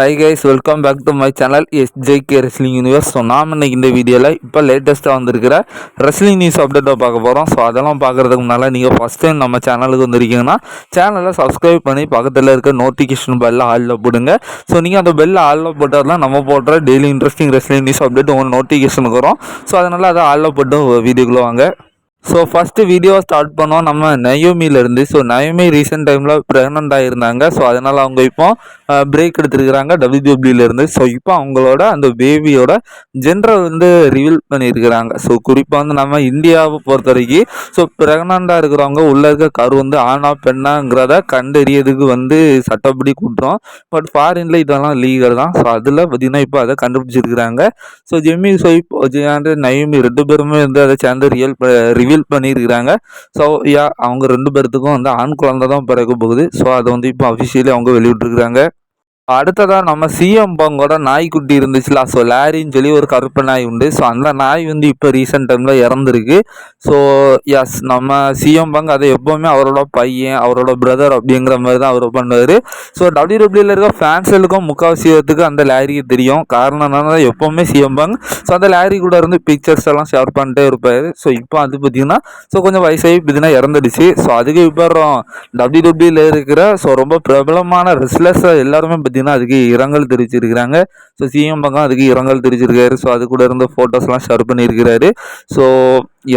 Hi guys welcome back to my channel S K wrestling universe so நாம் இன்னைக்கு இந்த வீடியோவில் இப்போ லேட்டஸ்ட்டாக வந்திருக்கிற ரெஸ்லிங் நியூஸ் அப்டேட்டை பார்க்க போகிறோம் ஸோ அதெல்லாம் பார்க்குறதுக்கு முன்னால் நீங்கள் ஃபஸ்ட் டைம் நம்ம சேனலுக்கு வந்திருக்கீங்கன்னா சேனலை சப்ஸ்கிரைப் பண்ணி பக்கத்தில் இருக்க நோட்டிஃபிகேஷன் பெல்ல ஆளில் போடுங்க. ஸோ நீங்கள் அந்த பெல்ல ஆளில் போட்டால் தான் நம்ம போடுற daily interesting wrestling news update உங்களுக்கு நோட்டிஃபிகேஷனுக்கு வரும். ஸோ அதனால் அதை ஆளில் போட்டு வீடியோக்குள்ளே வாங்க. ஸோ ஃபஸ்ட்டு வீடியோ ஸ்டார்ட் பண்ணோம் நம்ம நயோமியிலேருந்து ஸோ நயோமி ரீசெண்ட் டைமில் ப்ரெக்னென்ட் ஆகியிருந்தாங்க ஸோ அதனால் அவங்க இப்போ பிரேக் எடுத்துருக்கிறாங்க. டபிள்யூபிள்யூலேருந்து ஸோ இப்போ அவங்களோட அந்த பேபியோட ஜென்ரல் வந்து ரிவீல் பண்ணியிருக்கிறாங்க. ஸோ குறிப்பாக வந்து நம்ம இந்தியாவை பொறுத்த வரைக்கும் ஸோ ப்ரெக்னெண்ட்டாக இருக்கிறவங்க உள்ளே இருக்க கரு வந்து ஆனா பெண்ணாங்கிறத கண்டறியதுக்கு வந்து சட்டப்படி கூட்டுறோம் பட் ஃபாரினில் இதெல்லாம் லீகல் தான். ஸோ அதில் பார்த்திங்கன்னா இப்போ அதை கண்டுபிடிச்சிருக்கிறாங்க. ஸோ ஜெமி ஸோ இப்போ நயோமி ரெண்டு பேருமே வந்து அதை சேர்ந்து ரியல் ரிவீல் பண்ணியிருக்கிறாங்க. ஸோ யா அவங்க ரெண்டு பேர்த்துக்கும் வந்து ஆண் குழந்தை தான் பிறக்க போகுது. ஸோ அதை வந்து இப்போ அஃபிஷியலி அவங்க வெளியிட்டிருக்கிறாங்க. அடுத்ததாக நம்ம சிஎம் பங்கோட நாய்க்குட்டி இருந்துச்சுல ஸோ லாரின்னு சொல்லி ஒரு கருப்பு நாய் உண்டு. ஸோ அந்த நாய் வந்து இப்போ ரீசெண்ட் டைமில் இறந்துருக்கு. ஸோ எஸ் நம்ம சிஎம் பங்க் அதை எப்போவுமே அவரோட பையன் அவரோட பிரதர் அப்படிங்கிற மாதிரி தான் அவர் பண்ணுவார். ஸோ டபிள்யூடபிள்யூல இருக்க ஃபேன்ஸுக்கும் முக்கால்வாசியத்துக்கு அந்த லாரிக்கு தெரியும். காரணம் என்னன்னா எப்போவுமே சிஎம் பங்க் ஸோ அந்த லாரி கூட இருந்து பிக்சர்ஸ் எல்லாம் ஷேர் பண்ணிட்டே இருப்பார். ஸோ இப்போ அது பார்த்தீங்கன்னா ஸோ கொஞ்சம் வயசாகி பார்த்தீங்கன்னா இறந்துடுச்சு. ஸோ அதுக்கு இப்போ டபிள்யூடபிள்யூல இருக்கிற ஸோ ரொம்ப பிரபலமான ரெஸ்லர்ஸ் எல்லாருமே பார்த்தீங்கன்னா பார்த்தீங்கன்னா அதுக்கு இரங்கல் தெரிவிச்சிருக்கிறாங்க. ஸோ சிஎம் பக்கம் அதுக்கு இரங்கல் தெரிவிச்சிருக்காரு. ஸோ அது கூட இருந்த ஃபோட்டோஸ்லாம் ஷேர் பண்ணியிருக்கிறாரு. ஸோ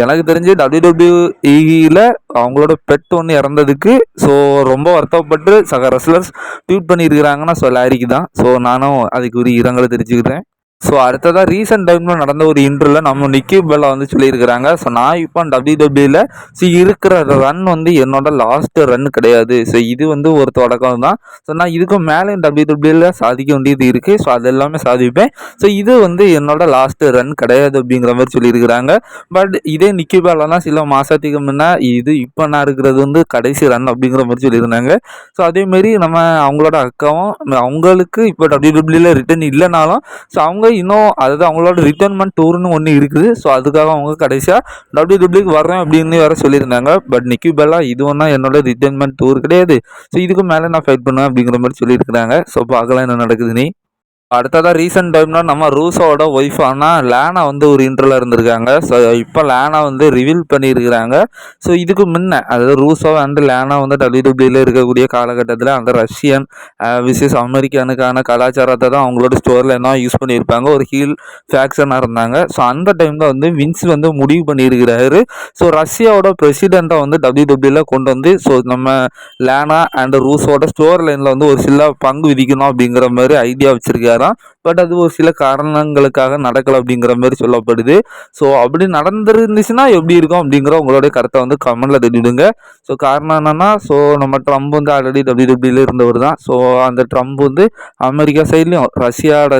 எனக்கு தெரிஞ்சு டபிள்யூடபிள்யூஇயில் அவங்களோட பெட் ஒன்று இறந்ததுக்கு ஸோ ரொம்ப வருத்தப்பட்டு சக ரெஸ்லர்ஸ் ட்வீட் பண்ணியிருக்கிறாங்கன்னா ஸோ லாரிக்கு தான். ஸோ நானும் அதுக்கு ஒரு இரங்கலை தெரிஞ்சுக்கிறேன் ஸோ அடுத்ததாக ரீசெண்ட் டைமில் நடந்த ஒரு இன்டர்வியூவில் நம்ம நிக்கி பெல்லா வந்து சொல்லியிருக்கிறாங்க. ஸோ நான் இப்போ டபிள்யூ டபிள்யூவில் ஸோ இருக்கிற ரன் வந்து என்னோட லாஸ்ட் ரன் கிடையாது. ஸோ இது வந்து ஒரு தொடக்கம் தான். ஸோ நான் இதுக்கு மேலே டபிள்யூ டபிள்யூவில் சாதிக்க வேண்டியது இருக்குது ஸோ அது எல்லாமே சாதிப்பேன். ஸோ இது வந்து என்னோட லாஸ்ட் ரன் கிடையாது அப்படிங்கிற மாதிரி சொல்லியிருக்கிறாங்க. பட் இதே நிக்கி பெல்லானா சில மாதத்துக்கு முன்னே இது இப்போ நான் இருக்கிறது வந்து கடைசி ரன் அப்படிங்கிற மாதிரி சொல்லியிருந்தாங்க. ஸோ அதேமாரி நம்ம அவங்களோட அக்காவும் அவங்களுக்கு இப்போ டபிள்யூ டபிள்யூவில் ரிட்டர்ன் இல்லைனாலும் ஸோ அவங்க இன்னும் அதாவது அவங்களோட ரிட்டர்ன்மெண்ட் டூர்னு ஒன்று இருக்குது. ஸோ அதுக்காக அவங்க கடைசியாக டபிள்யூ டபிள்யூக்கு வர்றேன் அப்படின்னு வேறு சொல்லியிருந்தாங்க. பட் நிக்கி பெல்லா இது ஒன்றா என்னோட ரிட்டர்ன்மெண்ட் டூர் கிடையாது. ஸோ இதுக்கு மேலே நான் ஃபைட் பண்ணுவேன் அப்படிங்கிற மாதிரி சொல்லியிருக்கிறாங்க. ஸோ பார்க்கலாம் என்ன நடக்குது நீ. அடுத்ததாக ரீசெண்ட் டைமில் நம்ம ரூஸோட ஒய்ஃப் ஆனால் லேனா வந்து ஒரு இன்டர்வில் இருந்திருக்காங்க. ஸோ இப்போ லேனா வந்து ரிவீல் பண்ணியிருக்கிறாங்க ஸோ இதுக்கு முன்ன அதாவது ரூசோ அண்ட் லேனா வந்து டபிள்யூடபிள்யூல இருக்கக்கூடிய காலகட்டத்தில் அந்த ரஷ்யன் விசேஷ் அமெரிக்கானுக்கான கலாச்சாரத்தை தான் அவங்களோட ஸ்டோரில் என்ன யூஸ் பண்ணியிருப்பாங்க. ஒரு ஹீல் ஃபேக்ஷனாக இருந்தாங்க. ஸோ அந்த டைமில் வந்து வின்ஸ் வந்து முடிவு பண்ணியிருக்கிறாரு ஸோ ரஷ்யாவோட பிரசிடெண்ட்டை வந்து டபிள்யூடபிள்யூல கொண்டு வந்து ஸோ நம்ம லேனா அண்ட் ரூஸோட ஸ்டோர் லைனில் வந்து ஒரு சில பங்கு விதிக்கணும் அப்படிங்கிற மாதிரி ஐடியா வச்சுருக்காரு. தான் பட் அது ஒரு சில காரணங்களுக்காக நடக்கலை அப்படிங்கிற மாதிரி சொல்லப்படுது. ஸோ அப்படி நடந்துருந்துச்சுன்னா எப்படி இருக்கும் அப்படிங்கிற உங்களுடைய கருத்தை வந்து கமெண்ட்ல தெரிவிடுங்க. ஸோ காரணம் என்னென்னா ஸோ நம்ம ட்ரம்ப் வந்து ஆல்ரெடி டபிள்யூ டபிள்யூல இருந்தவர் தான். ஸோ அந்த ட்ரம்ப் வந்து அமெரிக்கா சைட்லேயும் ரஷ்யாவோட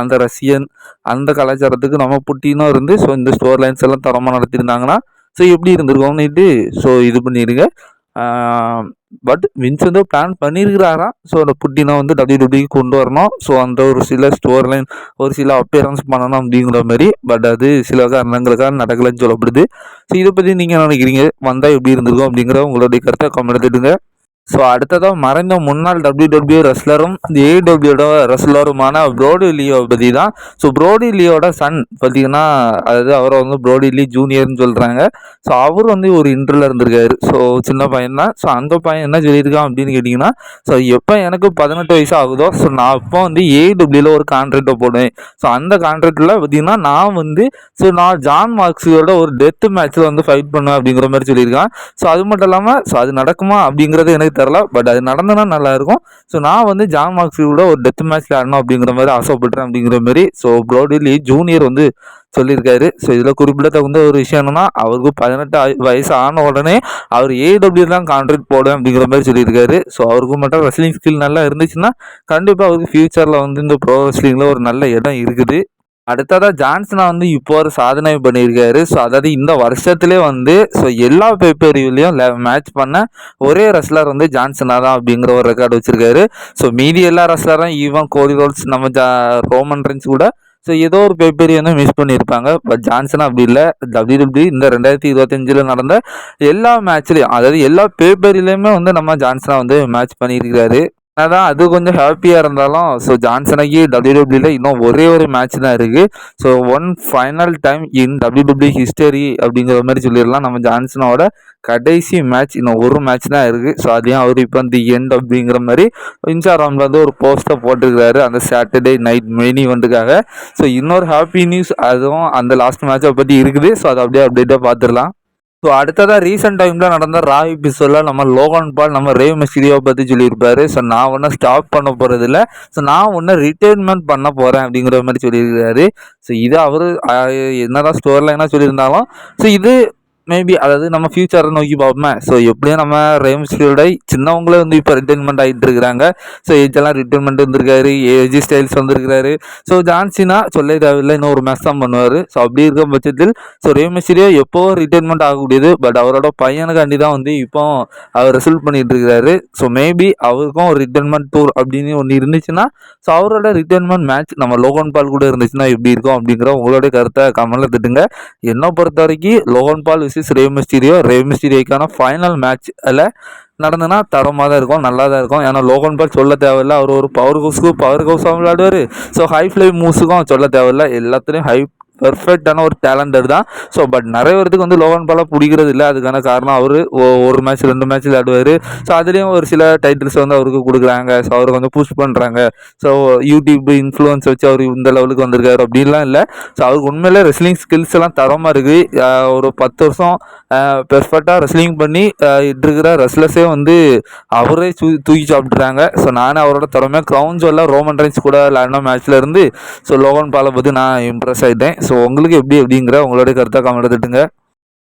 அந்த ரஷ்யன் அந்த கலாச்சாரத்துக்கு நம்ம புட்டினும் இருந்து ஸோ இந்த ஸ்டோர் லைன்ஸ் எல்லாம் தரமாக நடத்தியிருந்தாங்கன்னா ஸோ எப்படி இருந்திருக்கோம்னுட்டு ஸோ இது பண்ணிடுங்க. பட் வின்சென்டோ பிளான் பண்ணியிருக்கிறாராம் ஸோ அந்த புட்டினை வந்து டபிள்யூ டபிள்யூ கொண்டு வரணும். ஸோ அந்த ஒரு சில ஸ்டோர் லைன் ஒரு சில அப்பியரன்ஸ் பண்ணணும் அப்படிங்கிற மாதிரி. பட் அது சில காரணங்களுக்காக நடக்கலைன்னு சொல்லப்படுது. ஸோ இதை பற்றி நீங்கள் நினைக்கிறீங்க? வந்தால் எப்படி இருந்திருக்கும் அப்படிங்கிற உங்களுடைய கருத்தை கமெண்ட் எடுத்துடுங்க ஸோ அடுத்ததாக மறைந்த முன்னாள் டபிள்யூ டபிள்யூ ரெஸ்லரும் ஏடபிள்யூட ரெஸ்லருமான ப்ரோடி லியோ பற்றி தான் ஸோ ப்ரோடி லியோட சன் பார்த்தீங்கன்னா அதாவது அவரை வந்து ப்ரோடி லீ ஜூனியர்னு சொல்கிறாங்க ஸோ அவர் வந்து ஒரு இன்டர்வில் இருந்திருக்காரு. ஸோ சின்ன பையன் தான் ஸோ அந்த பையன் என்ன சொல்லியிருக்கான் அப்படின்னு கேட்டிங்கன்னா ஸோ எப்போ எனக்கு பதினெட்டு வயசு ஆகுதோ ஸோ நான் இப்போ வந்து ஏடபிள்யூவில் ஒரு கான்ட்ராக்டை போடுவேன். ஸோ அந்த கான்ட்ராக்டில் பார்த்தீங்கன்னா நான் வந்து ஸோ நான் ஜான் மார்க்ஸோட ஒரு டெத் மேட்ச்சில் வந்து ஃபைட் பண்ணுவேன் அப்படிங்கிற மாதிரி சொல்லியிருக்கான். ஸோ அது மட்டும் இல்லாமல் ஸோ அது நடக்குமா அப்படிங்கிறது எனக்கு தெரில பட் அது நடந்தனா நல்லாயிருக்கும் ஸோ நான் வந்து ஜான் மார்க்ஸியோட ஒரு டெத் மேட்ச்சில் ஆடணும் அப்படிங்கிற மாதிரி ஆசைப்பட்றேன் அப்படிங்கிற மாதிரி. ஸோ ப்ரோடிலி ஜூனியர் வந்து சொல்லியிருக்காரு. ஸோ இதில் குறிப்பிடத்தகுந்த ஒரு விஷயம் என்னன்னா அவருக்கு பதினெட்டு வயசு ஆன உடனே அவர் ஏடபிள்யூ தான் கான்ட்ராக்ட் போடுவேன் அப்படிங்கிற மாதிரி சொல்லியிருக்காரு. ஸோ அவருக்கு மட்டும் ரெஸ்லிங் ஸ்கில் நல்லா இருந்துச்சுன்னா கண்டிப்பாக அவருக்கு ஃப்யூச்சரில் வந்து இந்த ப்ரோ ரெஸ்லிங்கில் ஒரு நல்ல இடம் இருக்குது. அடுத்ததாக ஜான்சனா வந்து இப்போ ஒரு சாதனை பண்ணியிருக்காரு. ஸோ அதாவது இந்த வருஷத்துலேயே வந்து ஸோ எல்லா பேப்பரிவிலையும் மேட்ச் பண்ண ஒரே ரெஸ்லர் வந்து ஜான்சனா தான் அப்படிங்கிற ஒரு ரெக்கார்டு வச்சுருக்காரு. ஸோ மீதி எல்லா ரெஸ்லரும் ஈவன் கோரி ரோல்ஸ் நம்ம ஜா ரோமன் ரென்ஸ் கூட ஸோ ஏதோ ஒரு பேப்பரி வந்து மிஸ் பண்ணியிருப்பாங்க. பட் ஜான்சன் அப்படி இல்லை. டபிள்யூ டபிள்யூ இந்த ரெண்டாயிரத்தி இருபத்தஞ்சில் நடந்த எல்லா மேட்ச்லேயும் அதாவது எல்லா பேப்பரிலையுமே வந்து நம்ம ஜான்சனா வந்து மேட்ச் பண்ணியிருக்கிறாரு. அதான் அது கொஞ்சம் ஹாப்பியாக இருந்தாலும் ஸோ ஜான்சனுக்கு டபிள்யூடபிள்யூல இன்னும் ஒரே ஒரு மேட்ச் தான் இருக்குது so one final time in W W history அப்படிங்கிற மாதிரி சொல்லிடலாம். நம்ம ஜான்சனோட கடைசி மேட்ச் இன்னும் ஒரு மேட்ச் தான் இருக்குது ஸோ அதையும் அவர் இப்போ தி எண்ட் அப்படிங்கிற மாதிரி இன்ஸ்டாகிராமில் வந்து ஒரு போஸ்ட்டை போட்டிருக்கிறாரு. அந்த சாட்டர்டே நைட் மெனி வந்துக்காக ஸோ இன்னொரு ஹாப்பி நியூஸ் அதுவும் அந்த லாஸ்ட் மேட்சை பற்றி இருக்குது. ஸோ அதை அப்படியே அப்டேட்டாக பார்த்துடலாம். ஸோ அடுத்ததாக ரீசெண்ட் டைமில் நடந்த ராய் எபிசோடில் நம்ம லோகன் பால் நம்ம ரேவ் மெஸ்டீரியோவை பற்றி சொல்லியிருப்பாரு. ஸோ நான் ஒன்றும் ஸ்டாப் பண்ண போகிறதில்ல ஸோ நான் ஒன்று ரிட்டைர்மெண்ட் பண்ண போகிறேன் அப்படிங்கிற மாதிரி சொல்லியிருக்காரு ஸோ இது அவர் என்னதான் ஸ்டோரில் என்ன சொல்லியிருந்தாலும். ஸோ இது மேபி அதாவது நம்ம ஃபியூச்சரை நோக்கி பார்ப்போமே ஸோ எப்படியும் நம்ம ரேம் ஃபீல்டை சின்னவங்களே வந்து இப்போ ரிட்டைர்மெண்ட் ஆகிட்டு இருக்கிறாங்க. ஸோ ஏஜெல்லாம் ரிட்டைர்மெண்ட் வந்திருக்காரு. ஏஜி ஸ்டைல்ஸ் வந்திருக்கிறாரு. ஸோ ஜான்சினா சொல்ல தேவையில்லை. இன்னும் ஒரு மேட்ச் தான் பண்ணுவார். ஸோ அப்படி இருக்க பட்சத்தில் ஸோ ரேமிஸ்டிரியோ எப்போ ரிட்டைர்மெண்ட் ஆகக்கூடியது? பட் அவரோட பையனுக்காண்டி தான் வந்து இப்போ அவர் ரிசல்ட் பண்ணிட்டு இருக்கிறாரு. ஸோ மேபி அவருக்கும் ஒரு ரிட்டைர்மெண்ட் டூர் அப்படின்னு ஒன்று இருந்துச்சுன்னா ஸோ அவரோட ரிட்டைர்மெண்ட் மேட்ச் நம்ம லோகன் பால் கூட இருந்துச்சுன்னா எப்படி இருக்கும் அப்படிங்கிற உங்களுடைய கருத்தை கமலில் திட்டுங்க. என்னை பொறுத்த வரைக்கும் Logan Paul versus Rey Mysterio Rey மிஸ்டீரியோக்கான final match அதில் நடந்ததுன்னா தரமாக தான் இருக்கும் நல்லா தான் இருக்கும். ஏன்னா லோகன் பால் சொல்ல தேவையில்ல. அவர் ஒரு பவர் ஹவுஸ்க்கு பவர் ஹவுஸாக விளையாடுவார். ஸோ ஹை ஃப்ளை மூவ்ஸுக்கும் சொல்ல தேவையில்ல. எல்லாத்துலேயும் ஹை பெர்ஃபெக்டான ஒரு டேலண்டட் தான் ஸோ பட் நிறைய பேருக்கு வந்து லோகன் பாலாக பிடிக்கிறது இல்லை. அதுக்கான காரணம் அவர். ஒரு மேட்ச் ரெண்டு மேட்ச் விளையாடுவார். ஸோ அதுலேயும் ஒரு சில டைட்டில்ஸ் வந்து அவருக்கு கொடுக்குறாங்க. ஸோ அவருக்கு வந்து புஷ் பண்ணுறாங்க ஸோ யூடியூப் இன்ஃப்ளூயன்ஸ் வச்சு அவர் இந்த லெவலுக்கு வந்திருக்காரு அப்படின்லாம் இல்லை. ஸோ அவருக்கு உண்மையிலே ரெஸ்லிங் ஸ்கில்ஸ் எல்லாம் தரமாக இருக்குது ஒரு பத்து வருஷம் பெர்ஃபெக்டாக ரெஸ்லிங் பண்ணி இருக்கிற ரெஸ்லர்ஸே வந்து அவரே தூக்கி சாப்பிட்றாங்க ஸோ நானே அவரோட திறமையாக க்ரௌன்ஸ் எல்லாம் ரோமன் ரைன்ஸ் கூட விளையாடின மேட்ச்சில் இருந்து ஸோ லோகன் பாலை பற்றி நான் இம்ப்ரெஸ் ஆகிட்டேன் ஸோ உங்களுக்கு எப்படி எப்படிங்கிற உங்களோட கருத்தாக கமெண்ட் எடுத்துட்டுங்க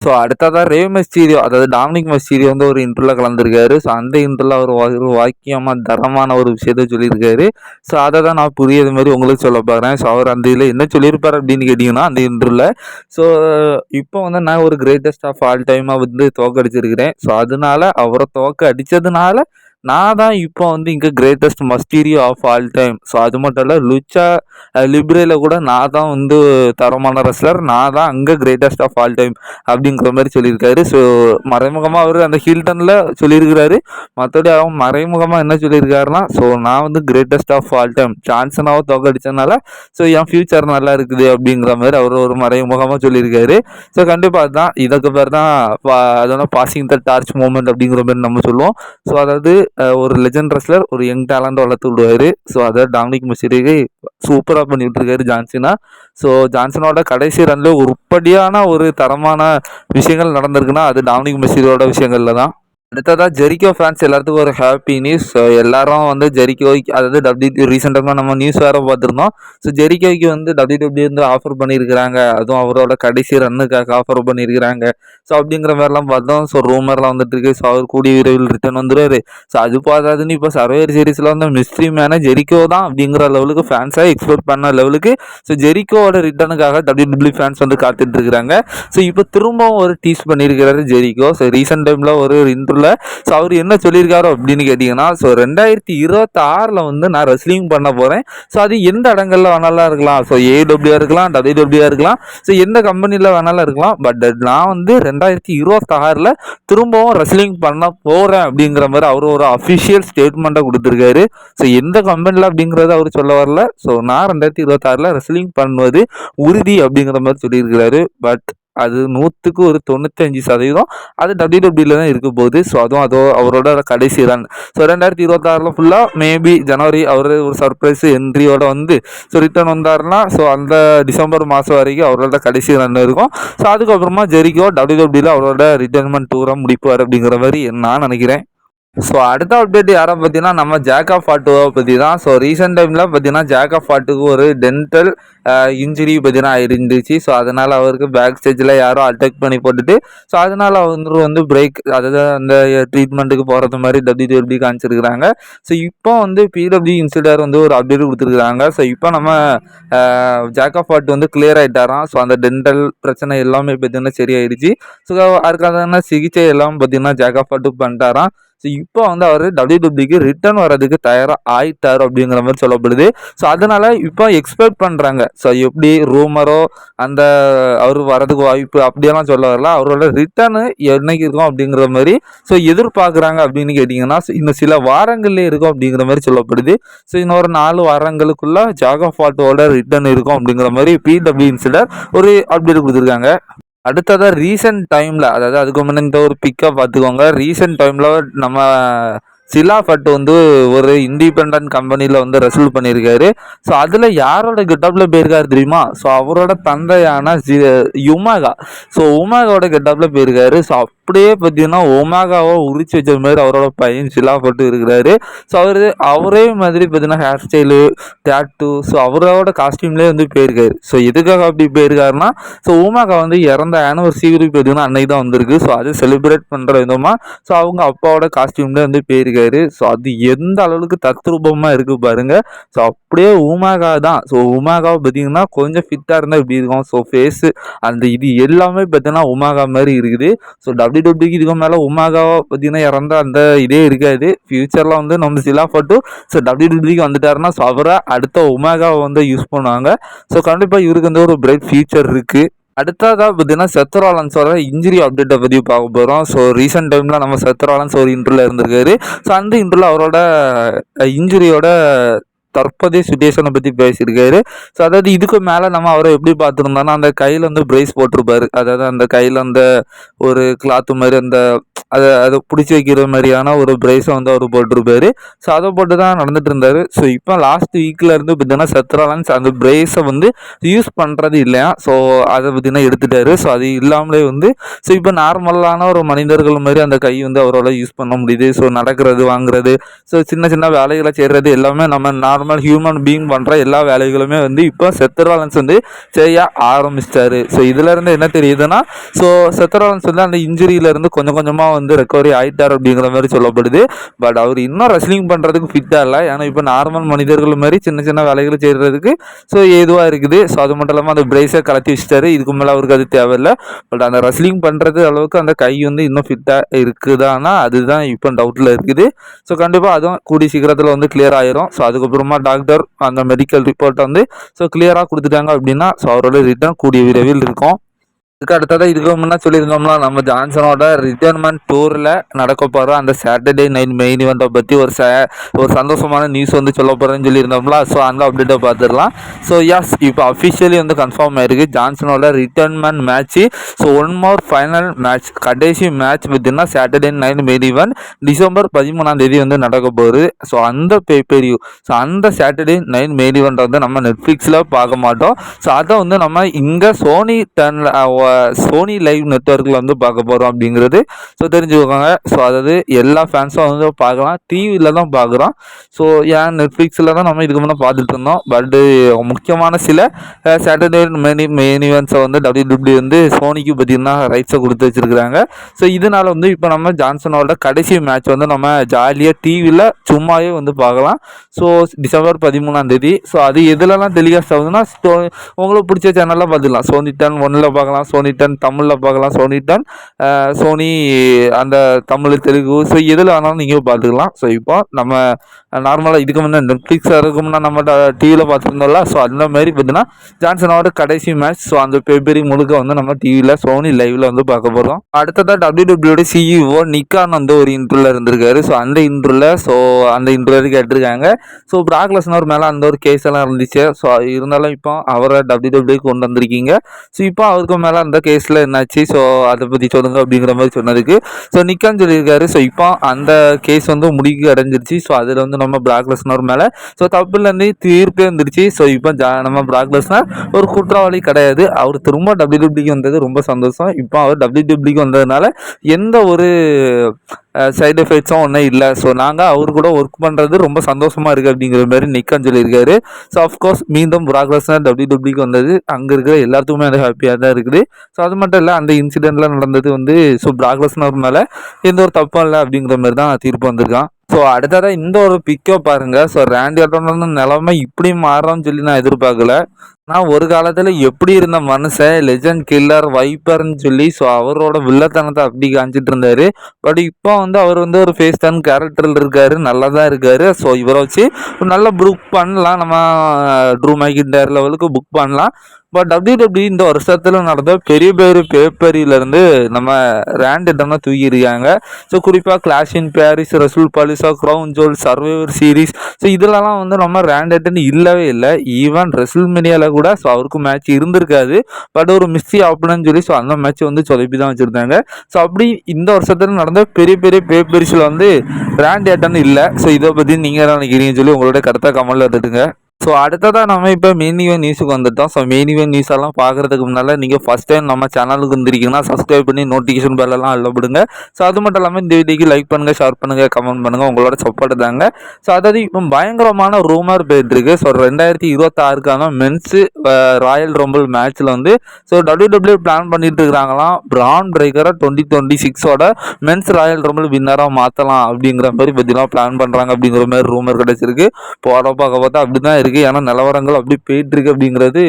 ஸோ அடுத்ததாக ரேவ் மெஸ்டீரியோ அதாவது டாமினிக் மெஸ்டீரியோ வந்து ஒரு இன்டர்வியூவில் கலந்துருக்காரு. ஸோ அந்த இன்டர்வியூவில் அவர் ஒரு வாக்கியமாக தரமான ஒரு விஷயத்த சொல்லியிருக்காரு. ஸோ அதை தான் நான் புரியாத மாதிரி உங்களுக்கு சொல்ல போகிறேன் ஸோ அவர் அந்த இதில் என்ன சொல்லியிருப்பார் அப்படின்னு கேட்டிங்கன்னா அந்த இன்டர்வியூவில் ஸோ இப்போ வந்து நான் ஒரு கிரேட்டஸ்ட் ஆஃப் ஆல் டைமாக வந்து தோக்கடிச்சிருக்கிறேன். ஸோ அதனால அவரை தோக்க அடித்ததுனால நான் தான் இப்போ வந்து இங்கே greatest Mysterio of all time so அது மட்டும் இல்லை லுச்சா லிப்ரேல கூட நான் தான் வந்து தரமான ரெஸ்லர் நான் தான் அங்கே கிரேட்டஸ்ட் ஆஃப் ஆல் டைம் அப்படிங்கிற மாதிரி சொல்லியிருக்காரு. ஸோ மறைமுகமாக அவர் அந்த ஹில்டனில் சொல்லியிருக்கிறாரு. மற்றபடி அவன் மறைமுகமாக என்ன சொல்லியிருக்காருன்னா ஸோ நான் வந்து கிரேட்டஸ்ட் ஆஃப் ஆல் டைம் சான்சனாக தோக்கடிச்சதுனால ஸோ என் ஃபியூச்சர் நல்லா இருக்குது அப்படிங்கிற மாதிரி அவர் ஒரு மறைமுகமாக சொல்லியிருக்காரு. ஸோ கண்டிப்பாக அதுதான். இதுக்கு பேர் தான் அதனால் பாசிங் த டார்ச் மூமெண்ட் அப்படிங்கிற மாதிரி நம்ம சொல்லுவோம். ஸோ அதாவது ஒரு லெஜண்ட் ரெஸ்லர் ஒரு யங் டேலண்ட் வளர்த்து விடுவார். ஸோ அதை டாமினிக் மிஸ்டரிக்கு சூப்பராக பண்ணிகிட்டு இருக்காரு ஜான்சனா. ஸோ ஜான்சனோட கடைசி ரன்ல உருப்படியான ஒரு தரமான விஷயங்கள் நடந்திருக்குன்னா அது டாமினிக் மிஸ்டரியோட விஷயங்களில் தான் அடுத்ததாக ஜெரிக்கோ ஃபேன்ஸ் எல்லாத்துக்கும் ஒரு ஹாப்பி நியூஸ் ஸோ எல்லாரும் வந்து ஜெரிக்கோ அதாவது டபிள்யூ ரீசெண்டாக நம்ம நியூஸ் வேறு பார்த்துருந்தோம். ஸோ ஜெரிக்கோய்க்கு வந்து டபிள்யூ டபிள்யூ வந்து ஆஃபர் பண்ணியிருக்கிறாங்க. அதுவும் அவரோட கடைசி ரன்னுக்காக ஆஃபர் பண்ணியிருக்கிறாங்க. ஸோ அப்படிங்கிற மாதிரிலாம் பார்த்தோம். ஸோ ரூமர்லாம் வந்துட்டுருக்கு. ஸோ அவர் கூடிய விரைவில் ரிட்டர்ன் வந்துடுவார் ஸோ அது பார்த்தாதுன்னு இப்போ சர்வேர் சீரீஸில் வந்து மிஸ்ட்ரி மேனே ஜெரிக்கோ தான் அப்படிங்கிற லெவலுக்கு ஃபேன்ஸாக எக்ஸ்பெக்ட் பண்ண லெவலுக்கு ஸோ ஜெரிக்கோவோட ரிட்டர்னுக்காக டபிள்யூ டபிள்யூ ஃபேன்ஸ் வந்து காத்துட்டு இருக்கிறாங்க. ஸோ இப்போ திரும்பவும் ஒரு டீஸ் பண்ணியிருக்கிறாரு ஜெரிக்கோ. ஸோ ரீசெண்ட் டைமில் ஒரு இன்ட்ரோ யூடியூப்பில் ஸோ அவர் என்ன சொல்லியிருக்காரோ அப்படின்னு கேட்டிங்கன்னா ஸோ ரெண்டாயிரத்தி இருபத்தாறில் வந்து நான் ரெஸ்லிங் பண்ண போகிறேன் ஸோ அது எந்த இடங்களில் வேணாலும் இருக்கலாம். ஸோ ஏடபிள்யூ இருக்கலாம் டபிள்யூ இருக்கலாம். ஸோ எந்த கம்பெனியில் வேணாலும் இருக்கலாம். பட் நான் வந்து ரெண்டாயிரத்தி இருபத்தாறில் திரும்பவும் ரெஸ்லிங் பண்ண போகிறேன் அப்படிங்கிற மாதிரி அவர் ஒரு அஃபிஷியல் ஸ்டேட்மெண்ட்டை கொடுத்துருக்காரு. ஸோ எந்த கம்பெனியில் அப்படிங்கிறத அவர் சொல்ல வரல. ஸோ நான் ரெண்டாயிரத்தி இருபத்தாறில் ரெஸ்லிங் பண்ணுவது உறுதி அப்படிங்கிற மாதிரி சொல்லியிருக்கிறாரு. பட் அது நூற்றுக்கு ஒரு தொண்ணூத்தஞ்சு சதவீதம் அது டபிள்யூடபிள்யூல தான் இருக்க போகுது. ஸோ அதுவும் அதோ அவரோட கடைசி ரன் ஸோ ரெண்டாயிரத்தி இருபத்தாறில் ஃபுல்லாக மேபி ஜனவரி அவர் ஒரு சர்ப்ரைஸ் என்ட்ரியோட வந்து ஸோ ரிட்டர்ன் வந்தாருன்னா ஸோ அந்த டிசம்பர் மாதம் வரைக்கும் அவரோட கடைசி ரன் இருக்கும். ஸோ அதுக்கப்புறமா ஜெரிக்கோ டபிள்யூடபிள்யூல அவரோட ரிட்டைர்மெண்ட் டூரை முடிப்பார் அப்படிங்கிற மாதிரி நான் நினைக்கிறேன். ஸோ அடுத்த அப்டேட் யாரை பார்த்தீங்கன்னா நம்ம ஜாக் ஆஃப் ஃபாட்டுவை பற்றி தான் ஸோ ரீசெண்ட் டைமில் பார்த்தீங்கன்னா ஜாக் ஆஃப் ஃபாட்டுக்கு ஒரு டென்டல் இன்ஜுரி பார்த்தீங்கன்னா இருந்துச்சு. ஸோ அதனால் அவருக்கு பேக் ஸ்டேஜில் யாரோ அட்டாக் பண்ணி போட்டுட்டு ஸோ அதனால் அவர் வந்து பிரேக் அதாவது அந்த ட்ரீட்மெண்ட்டுக்கு போகிறது மாதிரி டபிள்யூ காமிச்சிருக்கிறாங்க. ஸோ இப்போ வந்து பிடபிள்யூ இன்சிடர் வந்து ஒரு அப்டேட் கொடுத்துருக்குறாங்க. ஸோ இப்போ நம்ம ஜாக் ஆஃப் வந்து கிளியர் ஆகிட்டாராம் ஸோ அந்த டென்டல் பிரச்சனை எல்லாமே பார்த்தீங்கன்னா சரியாயிடுச்சு. ஸோ அதுக்கான சிகிச்சை எல்லாம் பார்த்தீங்கன்னா ஜாக் ஆஃப் ஃபாட்டு பண்ணிட்டாராம். ஸோ இப்போ வந்து அவர் டபிள்யூடபிள்யூக்கு ரிட்டர்ன் வர்றதுக்கு தயாராக ஆயிட்டார் அப்படிங்கிற மாதிரி சொல்லப்படுது. ஸோ அதனால் இப்போ எக்ஸ்பெக்ட் பண்ணுறாங்க ஸோ எப்படி ரூமரோ அந்த அவர் வரதுக்கு வாய்ப்பு அப்படியெல்லாம் சொல்ல வரல. அவரோட ரிட்டர்னு என்னைக்கு இருக்கும் அப்படிங்கிற மாதிரி ஸோ எதிர்பார்க்குறாங்க அப்படின்னு கேட்டிங்கன்னா இன்னும் சில வாரங்கள்லேயே இருக்கும் அப்படிங்கிற மாதிரி சொல்லப்படுது. ஸோ இன்னொரு நாலு வாரங்களுக்குள்ள ஜாகா ஃபாட்டோட ரிட்டர்ன் இருக்கும் அப்படிங்கிற மாதிரி பிடபிள்யூ இன்சிடர் ஒரு அப்டேட் கொடுத்துருக்காங்க. அடுத்ததாக ரீசெண்ட் டைமில் அதாவது அதுக்கு முன்னே இந்த ஒரு பிக்கப் பார்த்துக்கோங்க. ரீசெண்ட் டைமில் நம்ம சிலா பட் வந்து ஒரு இண்டிபெண்ட் கம்பெனியில் வந்து ரெசல்வ் பண்ணியிருக்காரு. ஸோ அதில் யாரோட கெட்டப்பில் போயிருக்காரு தெரியுமா? ஸோ அவரோட தந்தையான யுமாகா ஸோ உமாகாவோட கெட்டப்பில் போயிருக்காரு. ஸோ அப்படியே பார்த்தீங்கன்னா ஒமேகாவை உரிச்சு வச்ச மாதிரி அவரோட பையன் சிலாப்பட்டு இருக்கிறாரு. ஸோ அவர் அவரே மாதிரி பார்த்தீங்கன்னா ஹேர் ஸ்டைலு டேட்டு ஸோ அவரோட காஸ்டியூம்லேயே வந்து போயிருக்காரு. ஸோ எதுக்காக அப்படி போயிருக்காருன்னா ஸோ உமாகா வந்து இறந்த ஆனிவர்சரி பார்த்தீங்கன்னா அன்னைக்கு தான் வந்திருக்கு. ஸோ அதை செலிப்ரேட் பண்ணுற விதமாக ஸோ அவங்க அப்பாவோட காஸ்டியூம்லேயே வந்து போயிருக்காரு. ஸோ அது எந்த அளவுக்கு தத்ரூபமாக இருக்குது பாருங்கள் ஸோ அப்படியே உமாகா தான். ஸோ உமாகாவை பார்த்தீங்கன்னா கொஞ்சம் ஃபிட்டாக இருந்தால் இப்படி இருக்கும். ஸோ ஃபேஸு அந்த இது எல்லாமே பார்த்தீங்கன்னா உமாகா மாதிரி இருக்குது. ஸோ டபிள்யூ டபிள்யூ டபிள்யூக்கு இதுக்கு மேலே உமாகாவை பார்த்தீங்கன்னா இறந்த அந்த இதே இருக்காது. ஃபியூச்சரில் வந்து நம்ம சிலா ஃபட்டு ஸோ டபிள்யூ டபிள்யூக்கு வந்துட்டாருன்னா ஸோ அடுத்த உமாகாவை வந்து யூஸ் பண்ணுவாங்க. ஸோ கண்டிப்பாக இவருக்கு வந்து ஒரு பிரைட் ஃபியூச்சர் இருக்குது அடுத்ததாக பார்த்தீங்கன்னா செத்ராலன்ஸோட இன்ஜுரி அப்டேட்டை பற்றி பார்க்க போகிறோம் ஸோ ரீசெண்ட் டைமில் நம்ம செத்ராலன்ஸ் ஒரு இன்டர்வியூவில் இருந்திருக்காரு. ஸோ அந்த இன்டர்வியூவில் அவரோட இன்ஜுரியோட தற்போதைய சுச்சுவேஷனை பற்றி பேசியிருக்காரு. ஸோ அதாவது இதுக்கு மேலே நம்ம அவரை எப்படி பார்த்துருந்தோம்னா அந்த கையில் வந்து பிரைஸ் போட்டிருப்பாரு. அதாவது அந்த கையில் அந்த ஒரு கிளாத்து மாதிரி அந்த அதை அதை பிடிச்சி வைக்கிற மாதிரியான ஒரு பிரைஸை வந்து அவர் போட்டிருப்பார். ஸோ அதை போட்டு தான் நடந்துட்டு இருந்தார். ஸோ இப்போ லாஸ்ட் வீக்கில் இருந்து பார்த்தீங்கன்னா செத்ராலன்ஸ் அந்த பிரைஸை வந்து யூஸ் பண்ணுறது இல்லையா? ஸோ அதை பார்த்தீங்கன்னா எடுத்துட்டாரு. ஸோ அது இல்லாமலே வந்து ஸோ இப்போ நார்மலான ஒரு மனிதர்கள் மாதிரி அந்த கை வந்து அவரால் யூஸ் பண்ண முடியுது. ஸோ நடக்கிறது வாங்குறது ஸோ சின்ன சின்ன வேலைகளை செய்கிறது எல்லாமே நம்ம நார்மல் ஹியூமன் பீங் பண்ணுற எல்லா வேலைகளுமே வந்து இப்போ செத்ராலன்ஸ் வந்து செய்ய ஆரம்பிச்சிட்டாரு ஸோ இதுலேருந்து என்ன தெரியுதுன்னா ஸோ செத்ராலன்ஸ் வந்து அந்த இன்ஜுரியிலேருந்து கொஞ்சம் கொஞ்சமாக வந்து ரெக்கவரி ஆகிட்டார் அப்படிங்கிற மாதிரி சொல்லப்படுது. பட் அவர் இன்னும் ரெஸ்லிங் பண்ணுறதுக்கு ஃபிட்டாக இல்லை. ஏன்னா இப்போ நார்மல் மனிதர்கள் மாதிரி சின்ன சின்ன வேலைகளை செய்கிறதுக்கு ஸோ ஏதுவாக இருக்குது. ஸோ அது மட்டும் இல்லாமல் அந்த பிரைஸை கலத்தி வச்சுட்டாரு. இதுக்கு மேலே அவருக்கு அது தேவையில்லை. பட் அந்த ரெஸ்லிங் பண்ணுறது அளவுக்கு அந்த கை வந்து இன்னும் ஃபிட்டாக இருக்குதானா அதுதான் இப்போ டவுட்டில் இருக்குது. ஸோ கண்டிப்பாக அதுவும் கூடி சீக்கிரத்தில் வந்து கிளியர் ஆயிரும். ஸோ அதுக்கப்புறம் டாக்டர் அந்த மெடிக்கல் ரிப்போர்ட்டை வந்து ஸோ கிளியராக கொடுத்துட்டாங்க அப்படின்னா ஸோ அவரோட ரிட்டர்ன் கூடிய விரைவில் இருக்கும். இதுக்கு அடுத்ததாக இதுக்கு முன்னாடி சொல்லியிருந்தோம்னா நம்ம ஜான்சனோட ரிட்டர்மெண்ட் டூரில் நடக்க போகிற அந்த சாட்டர்டே நைட் மெயின் இவெண்ட்டை பற்றி ஒரு ச ஒரு சந்தோஷமான நியூஸ் வந்து சொல்ல போகிறேன்னு சொல்லியிருந்தோம்ல. ஸோ அந்த அப்டேட்டை பார்த்துடலாம் ஸோ எஸ் இப்போ அஃபிஷியலி வந்து கன்ஃபார்ம் ஆயிருக்கு. ஜான்சனோட ரிட்டர்ன்மெண்ட் match so one more final match கடைசி மேட்ச் பார்த்தீங்கன்னா Saturday night main event December பதிமூணாம் தேதி வந்து நடக்க போகுது. ஸோ அந்த பே ஸோ அந்த சாட்டர்டே நைட் மெயின் இவெண்ட்டை வந்து நம்ம நெட்ஃப்ளிக்ஸில் பார்க்க மாட்டோம். ஸோ அதை வந்து நம்ம இங்கே சோனி டர்னில் சோனி லைவ் நெட்ஒர்க்கில் வந்து பார்க்க போகிறோம் அப்படிங்கிறது ஸோ தெரிஞ்சுக்கோங்க. ஸோ அதாவது எல்லா ஃபேன்ஸும் வந்து பார்க்கலாம். டிவியில் தான் பார்க்குறோம். ஸோ ஏன் நெட்ஃப்ளிக்ஸில் தான் நம்ம இதுக்கு முன்னே பார்த்துட்டு இருந்தோம். பட்டு முக்கியமான சில சாட்டர்டே மெனி மெயின் ஈவெண்ட்ஸை வந்து டபிள்யூடபிள்யூ வந்து சோனிக்கு பார்த்தீங்கன்னா ரைட்ஸை கொடுத்து வச்சுருக்குறாங்க. ஸோ இதனால் வந்து இப்போ நம்ம ஜான்சனோட கடைசி மேட்ச் வந்து நம்ம ஜாலியாக டிவியில் சும்மாவே வந்து பார்க்கலாம். ஸோ டிசம்பர் பதிமூணாம் தேதி. ஸோ அது எதுலலாம் டெலிகாஸ்ட் ஆகுதுன்னா உங்களுக்கு பிடிச்ச சேனலில் பார்த்துக்கலாம். சோனி டென் ஒன்னில் பார்க்கலாம். சோனி டன் தமிழில் பார்க்கலாம். சோனி டன் சோனி அந்த தமிழ் தெலுங்கு ஸோ எதில் வேணாலும் நீங்கள் பார்த்துக்கலாம். ஸோ இப்போ நம்ம நார்மலாக இதுக்கு முன்னே நெட்ஃப்ளிக்ஸாக இருக்கும்னா நம்ம டிவியில் பார்த்துருந்தோம்ல ஸோ அந்த மாதிரி பார்த்தீங்கன்னா ஜான்சனோட கடைசி மேட்ச் ஸோ அந்த பெபரி முழுக்க வந்து நம்ம டிவியில் சோனி லைவில் வந்து பார்க்க போகிறோம் அடுத்ததாக டபிள்யூ டபிள்யூடி சிஇஓ நிக்கான் வந்து ஒரு இன்டர்வியூவில் இருந்திருக்காரு. ஸோ அந்த இன்டர்வியூவில் ஸோ அந்த இன்டர்வியூ கேட்டிருக்காங்க. ஸோ பிராக்லஸ்னர் மேலே அந்த ஒரு கேஸ் எல்லாம் இருந்துச்சு. ஸோ இருந்தாலும் இப்போ அவரை டபிள்யூ டபிள்யூ கொண்டு வந்திருக்கீங்க. ஸோ இப்போ அவருக்கு மேலே அந்த கேஸில் என்னாச்சு? ஸோ அதை பற்றி சொல்லுங்கள் அப்படிங்கிற மாதிரி சொன்னதுக்கு. ஸோ நிக்கான்னு சொல்லியிருக்காரு. ஸோ இப்போ அந்த கேஸ் வந்து முடிக்கு அடைஞ்சிருச்சு. ஸோ அதில் வந்து நம்ம பிளாக்லெஸ்னர் மேலே ஸோ தப்புலேருந்து தீர்ப்பே வந்துருச்சு. ஸோ இப்போ ஜா நம்ம பிளாக்லெஸ்னர் ஒரு குற்றவாளி கிடையாது. அவர் திரும்ப டபிள்யூடபிள்யூக்கு வந்தது ரொம்ப சந்தோஷம். இப்போ அவர் டபிள்யூடபிள்யூக்கு வந்ததுனால எந்த ஒரு சைடு எஃபெக்ட்ஸும் ஒன்றும் இல்லை. ஸோ நாங்கள் அவர் கூட ஒர்க் பண்ணுறது ரொம்ப சந்தோஷமாக இருக்குது அப்படிங்கிற மாதிரி நிக்கன் சொல்லியிருக்காரு. ஸோ அஃப்கோர்ஸ் மீண்டும் பிராக்லஸ்னர் டபிள்யூ டபிள்யூக்கு வந்தது. அங்கே இருக்கிற எல்லாத்துக்குமே அது ஹாப்பியாக தான் இருக்குது. ஸோ அது மட்டும் இல்லை அந்த இன்சிடெண்ட்டில் நடந்தது வந்து ஸோ பிராக்லஸ்னர் மேலே எந்த ஒரு தப்பும் இல்லை அப்படிங்கிற மாதிரி தான் தீர்ப்பு வந்திருக்கான். ஸோ அடுத்ததாக இந்த ஒரு பிக்கோ பாருங்க. ஸோ ரேண்டி ஆட்டோட நிலைமை இப்படி மாறும்னு சொல்லி நான் எதிர்பார்க்கல. நான் ஒரு காலத்தில் எப்படி இருந்த மனுஷன் லெஜண்ட் கில்லர் வைப்பர்னு சொல்லி ஸோ அவரோட வில்லத்தனத்தை அப்படி காமிச்சிட்டு இருந்தார். பட் இப்போ வந்து அவர் வந்து ஒரு ஃபேஸ் டன் கேரக்டரில் இருக்கார் நல்லா தான் இருக்கார். ஸோ இவரை வச்சு நல்ல புக் பண்ணலாம். நம்ம ட்ரூ மைக்கிண்டர் லெவலுக்கு புக் பண்ணலாம். பட் டபிள்யூ டபிள்யூ இந்த வருஷத்தில் நடந்த பெரிய பெரிய பேப்பரியிலேருந்து நம்ம ரேண்டிடம் தான் தூக்கியிருக்காங்க ஸோ குறிப்பாக கிளாஷ் இன் பேரிஸ் ரசூல் பாலிசா crown jewel survivor series so இதிலலாம் வந்து நம்ம ரேண்டட்னு இல்லவே இல்லை. ஈவன் ரெசுல் மினியாவில் கூட ஸோ அவருக்கு மேட்ச் இருந்திருக்காது. பட் ஒரு மிஸ்ஸி ஆப்பனன்னு சொல்லி ஸோ அந்த மேட்ச் வந்து சொதப்பி தான் வச்சுருந்தாங்க. ஸோ அப்படி இந்த வருஷத்தில் நடந்த பெரிய பெரிய பேப்பரிஸில் வந்து ரேண்ட் இல்லை. ஸோ இதை பற்றி நீங்கள் என்ன நினைக்கிறீங்கன்னு சொல்லி உங்களோட கருத்தை கமலில் எடுத்துட்டுங்க ஸோ அடுத்ததாக நம்ம இப்போ மெயின் ஈவன் நியூஸுக்கு வந்துட்டோம். ஸோ மெயின் ஈவன் நியூஸ் எல்லாம் பார்க்குறதுக்கு முன்னால் நீங்கள் ஃபஸ்ட் டைம் நம்ம சேனலுக்கு வந்துருக்கீங்கன்னா சப்ஸ்கிரைப் பண்ணி நோட்டிஃபிகேஷன் பெல்லாம் அல்ல விடுங்க. ஸோ அது மட்டும் இல்லாமல் இந்த வீடியோக்கு லைக் பண்ணுங்கள் ஷேர் பண்ணுங்கள் கமெண்ட் பண்ணுங்கள் உங்களோட சப்போர்ட் தாங்க. ஸோ அதாவது இப்போ பயங்கரமான ரூமர் போயிட்டுருக்கு ஸோ ரெண்டாயிரத்தி இருபத்தாறுக்கான மென்ஸு ராயல் ரொம்பல் மேட்ச்சில் வந்து ஸோ டபிள்யூ டபிள்யூ பிளான் பண்ணிட்டு இருக்கிறாங்களாம் பிரான் பிரேக்கரை டுவெண்ட்டி டுவெண்ட்டி சிக்ஸோட மென்ஸ் ராயல் ரொம்பல் வின்னராக மாற்றலாம் அப்படிங்கிற மாதிரி பற்றிலாம் பிளான் பண்ணுறாங்க அப்படிங்கிற மாதிரி ரூமர் கிடச்சிருக்கு. போகிற பார்க்க பார்த்தா அப்படி தான் இருக்குது ஏன்னா நிலவரங்கள் அப்படி போயிட்டுருக்கு அப்படிங்கிறது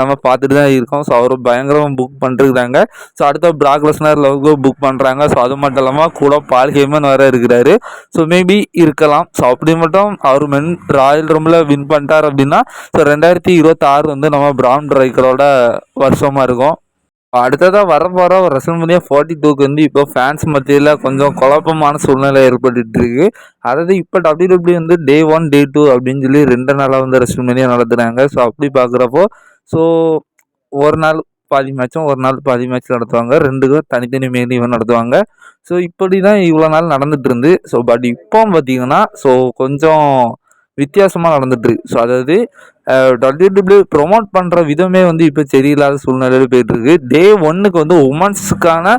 நம்ம பார்த்துட்டு தான் இருக்கோம். ஸோ அவர் பயங்கரமாக புக் பண்ணிருக்காங்க ஸோ அடுத்த பிராக்லஸ்னர் லவ்கோ புக் பண்ணுறாங்க ஸோ அது மட்டும் இல்லாமல் கூட பால் ஹேமன் வேறு இருக்கிறாரு. ஸோ மேபி இருக்கலாம். ஸோ அப்படி மட்டும் அவர் மென் ராயல் ரூமில் வின் பண்ணிட்டார் அப்படின்னா ஸோ ரெண்டாயிரத்தி இருபத்தாறு வந்து நம்ம பிரான் ரைக்கரோட வருஷமாக இருக்கும். அடுத்ததாக வரப்போகிற ரெசல்மனியா ஃபார்ட்டி டூக்கு வந்து இப்போ ஃபேன்ஸ் மத்தியில் கொஞ்சம் குழப்பமான சூழ்நிலை ஏற்பட்டு இருக்கு அதாவது இப்போ டபிள்யூ டபிள்யூ வந்து டே ஒன் டே டூ அப்படின்னு சொல்லி ரெண்டு நாளாக வந்து ரெசல்மனியா நடத்துகிறாங்க ஸோ அப்படி பார்க்குறப்போ ஸோ ஒரு நாள் பாதி மேட்சும் ஒரு நாள் பாதி மேட்ச் நடத்துவாங்க. ரெண்டுக்கும் தனித்தனி மெயின் இவன் நடத்துவாங்க. ஸோ இப்படி தான் இவ்வளோ நாள் நடந்துட்டு இருந்து. ஸோ பட் இப்போ பார்த்தீங்கன்னா ஸோ கொஞ்சம் வித்தியாசமாக நடந்துட்டுருக்கு ஸோ அதாவது டபிள்யூ டபிள்யூ ப்ரொமோட் பண்ணுற விதமே வந்து இப்போ சரியில்லாத சூழ்நிலையில் போயிட்டுருக்கு. டே ஒன்னுக்கு வந்து உமன்ஸுக்கான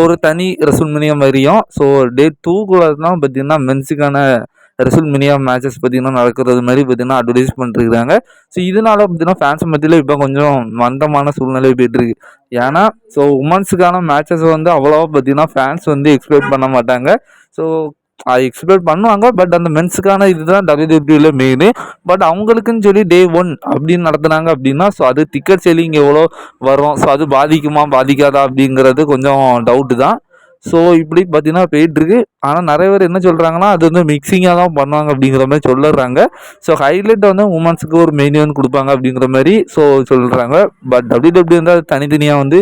ஒரு தனி ரெசுல்மினியா மாதிரியும் ஸோ டே டூக்குள்ள தான் பார்த்திங்கன்னா மென்ஸுக்கான ரெசுல்மினியா மேட்சஸ் பார்த்திங்கன்னா நடக்கிறது மாதிரி பார்த்திங்கன்னா அட்வர்டைஸ் பண்ணிருக்காங்க ஸோ இதனால பார்த்திங்கன்னா ஃபேன்ஸ் மத்தியில் இப்போ கொஞ்சம் மந்தமான சூழ்நிலை போயிட்டுருக்கு. ஏன்னா ஸோ உமன்ஸுக்கான மேட்சஸ் வந்து அவ்வளோவா பார்த்திங்கன்னா ஃபேன்ஸ் வந்து எக்ஸ்பெக்ட் பண்ண மாட்டாங்க. ஸோ அது எக்ஸ்பெக்ட் பண்ணுவாங்க பட் அந்த மென்ஸுக்கான இதுதான் டபிள்யூடபிள்யூல மெயின் பட் அவங்களுக்குன்னு சொல்லி டே ஒன் அப்படின்னு நடத்துனாங்க அப்படின்னா ஸோ அது டிக்கெட் செல்லிங் எவ்வளோ வரும்? ஸோ அது பாதிக்குமா பாதிக்காதா அப்படிங்கிறது கொஞ்சம் டவுட்டு தான். ஸோ இப்படி பார்த்தீங்கன்னா போயிட்டுருக்கு. ஆனால் நிறைய பேர் என்ன சொல்கிறாங்கன்னா அது வந்து மிக்சிங்காக தான் பண்ணுவாங்க அப்படிங்கிற மாதிரி சொல்லுறாங்க. ஸோ ஹைலைட் வந்து உமன்ஸுக்கு ஒரு மெயின் வந்து கொடுப்பாங்க அப்படிங்கிற மாதிரி ஸோ சொல்கிறாங்க பட் டபிள்யூ டபிள்யூ வந்து அது தனித்தனியாக வந்து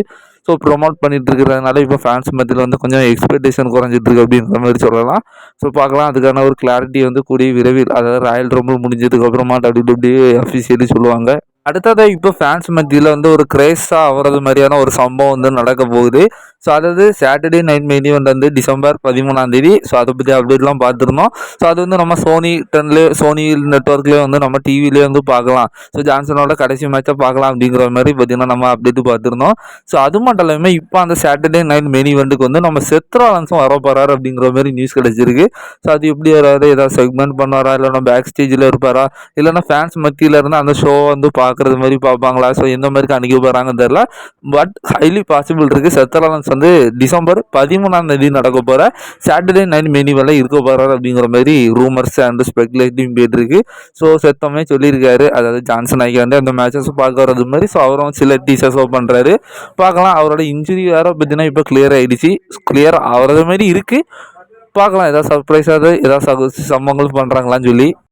ஸோ ப்ரொமோட் பண்ணிட்டு இருக்கிறதுனால இப்போ ஃபேன்ஸ் மத்தியில் வந்து கொஞ்சம் எக்ஸ்பெக்டேஷன் குறைஞ்சிட்டு இருக்கு அப்படின்ற மாதிரி சொல்லலாம். ஸோ பார்க்கலாம். அதுக்கான ஒரு கிளாரிட்டி வந்து கூடிய விரைவில் அதாவது ராயல் ரொம்ப முடிஞ்சதுக்கு அப்புறமா டபிள்யூ டபிள்யூ அஃபிஷியலி சொல்லுவாங்க. அடுத்ததாக இப்போ ஃபேன்ஸ் மத்தியில் வந்து ஒரு கிரேஸாக ஆகிறது மாதிரியான ஒரு சம்பவம் வந்து நடக்க போகுது. ஸோ அதாவது சாட்டர்டே நைட் மீதி வந்து டிசம்பர் பதிமூணாம் தேதி. ஸோ அதை பற்றி அப்டேட்லாம் பார்த்துருந்தோம். ஸோ அது வந்து நம்ம சோனி டென்லேயே சோனி நெட்ஒர்க்லேயே வந்து நம்ம டிவிலேயே வந்து பார்க்கலாம். ஸோ ஜான்சனோட கடைசி மேட்சை பார்க்கலாம் அப்படிங்கிற மாதிரி பார்த்தீங்கன்னா நம்ம அப்டேட்டு பார்த்துருந்தோம். ஸோ அது மட்டும் இல்லாமல் இப்போ அந்த சாட்டர்டே நைட் மெனி வந்துக்கு வந்து நம்ம செத்ராலன்ஸும் வர போகிறாரு அப்படிங்கிற மாதிரி நியூஸ் கிடச்சிருக்கு. ஸோ அது எப்படி வராது ஏதாவது செக்மெண்ட் பண்ணுவாரா? இல்லைனா பேக் ஸ்டேஜில் இருப்பாரா? இல்லைனா ஃபேன்ஸ் மத்தியில் இருந்து அந்த ஷோ வந்து பார்க்க பார்க்குறது மாதிரி பார்ப்பாங்களா? ஸோ எந்த மாதிரி அன்றைக்கி போகிறாங்கன்னு தெரில பட் ஹைலி பாசிபிள் இருக்குது செத்தலான்ஸ் வந்து டிசம்பர் பதிமூணாம் தேதி நடக்க போகிற சாட்டர்டே நைட் மெனிவெல்லாம் இருக்க போகிறாரு அப்படிங்கிற மாதிரி ரூமர்ஸ் அண்ட் ஸ்பெகுலேட்டிவ் போயிட்டுருக்கு ஸோ செத்தமே சொல்லியிருக்காரு. அதாவது ஜான்சன் ஆகி வந்து அந்த மேட்சஸ் பார்க்க வர்றது மாதிரி. ஸோ அவரும் சில டீச்சர்ஸோ பண்ணுறாரு பார்க்கலாம். அவரோட இன்ஜுரி வேறு பார்த்தீங்கன்னா இப்போ கிளியர் ஆகிடுச்சு கிளியர் ஆகிறது மாதிரி இருக்குது பார்க்கலாம். ஏதாவது சர்ப்ரைஸாக ஏதாவது சம்பவங்கள் பண்ணுறாங்களான்னு சொல்லி.